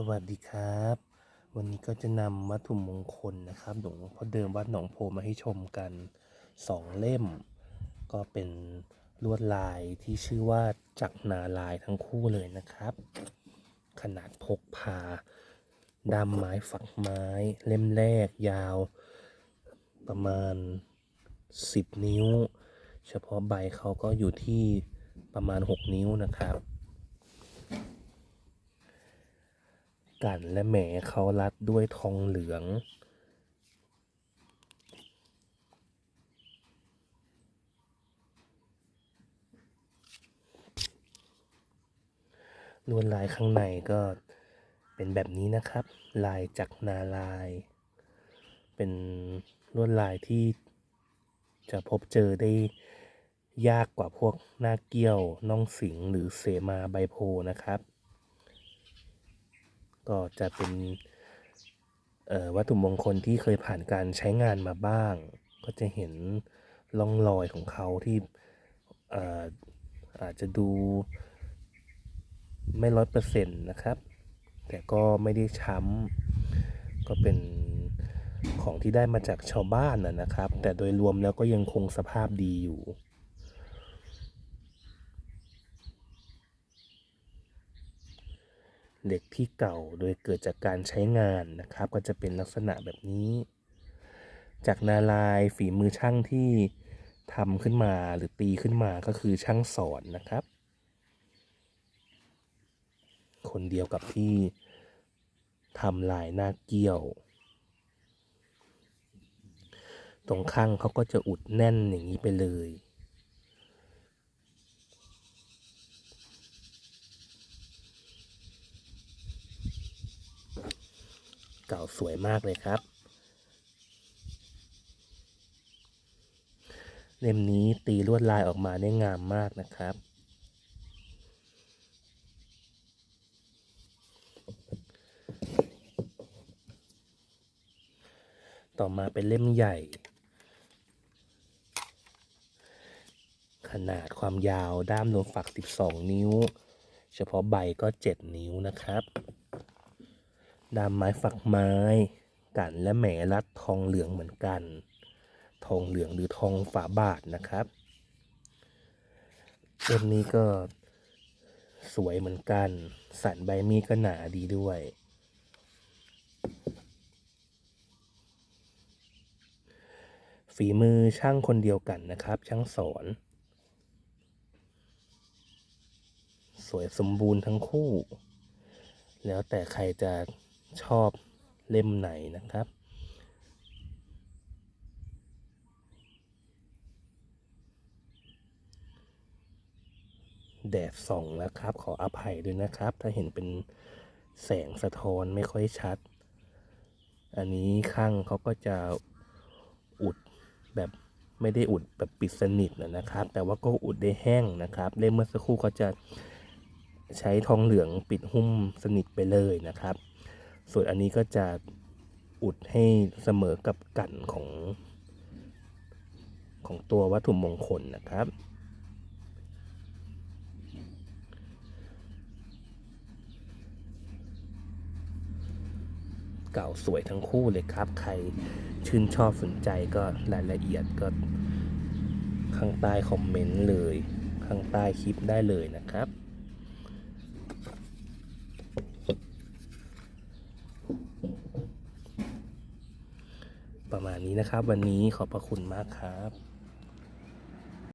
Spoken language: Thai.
สวัสดีครับ วันนี้ก็จะนำวัตถุมงคลนะครับหลวงพ่อเดิมวัดหนองโพมาให้ชมกันสองเล่ม ก็เป็นลวดลายที่ชื่อว่าจักรนาลายทั้งคู่เลยนะครับ ขนาดพกพาดำไม้ฝักไม้ เล่มแรกยาว ประมาณ 10 นิ้ว เฉพาะใบเขาก็อยู่ที่ประมาณ 6 นิ้วนะครับ กันและแหมเขารัดด้วยทองเหลือง ลวดลายข้างในก็เป็นแบบนี้นะครับ ลายจักรนาลาย เป็นลวดลายที่จะพบเจอได้ยากกว่าพวกหน้าเกี้ยว น่องสิงหรือเสมาใบโพนะครับ ก็จะเป็นวัตถุมงคลที่เคยผ่านการใช้งานมาบ้าง ก็จะเห็นร่องรอยของเขาที่เอ่อาจจะดูไม่ร้อยเปอร์เซ็นต์นะครับ แต่ก็ไม่ได้ช้ำก็เป็นของที่ได้มาจากชาวบ้านนะครับ แต่โดยรวมแล้วก็ยังคงสภาพดีอยู่ เหล็กที่เก่าโดยเกิดจากการใช้งานนะครับ ก็จะเป็นลักษณะแบบนี้ จากนาลายฝีมือช่างที่ทำขึ้นมาหรือตีขึ้นมาก็คือช่างสอนนะครับ คนเดียวกับที่ทำลายหน้าเกี้ยว ตรงข้างเขาก็จะอุดแน่นอย่างนี้ไปเลย เก่าสวยมากเลยครับ เล่มนี้ตีลวดลายออกมาได้งามมากนะครับ ต่อมาเป็นเล่มใหญ่ ขนาดความยาวด้ามรวมฝัก 12 นิ้ว เฉพาะใบก็ 7 นิ้วนะครับ ดามไม้ฝักไม้ กันและแหมรัดทองเหลืองเหมือนกัน ทองเหลืองหรือทองฝาบาทนะครับเล่มนี้ก็สวยเหมือนกัน สันใบมีดก็หนาดีด้วย ฝีมือช่างคนเดียวกันนะครับ ช่างสอน สวยสมบูรณ์ทั้งคู่ แล้วแต่ใครจะ ชอบเล่มไหนนะครับ แดดส่องแล้วครับ ขออภัยด้วยนะครับ ถ้าเห็นเป็นแสงสะท้อนไม่ค่อยชัด อันนี้ข้างเขาก็จะอุดแบบไม่ได้อุดแบบปิดสนิทนะครับ แต่ว่าก็อุดได้แห้งนะครับ เล่มเมื่อสักครู่เขาจะใช้ทองเหลืองปิดหุ้มสนิทไปเลยนะครับ ส่วนอันนี้ก็จะอุดให้เสมอกับกันของ ของตัววัตถุมงคลนะครับ เก่าสวยทั้งคู่เลยครับ ใครชื่นชอบสนใจก็รายละเอียดก็ข้างใต้คอมเมนต์เลย ข้างใต้คลิปได้เลยนะครับ ประมาณนี้นะครับ วันนี้ขอบพระคุณมากครับ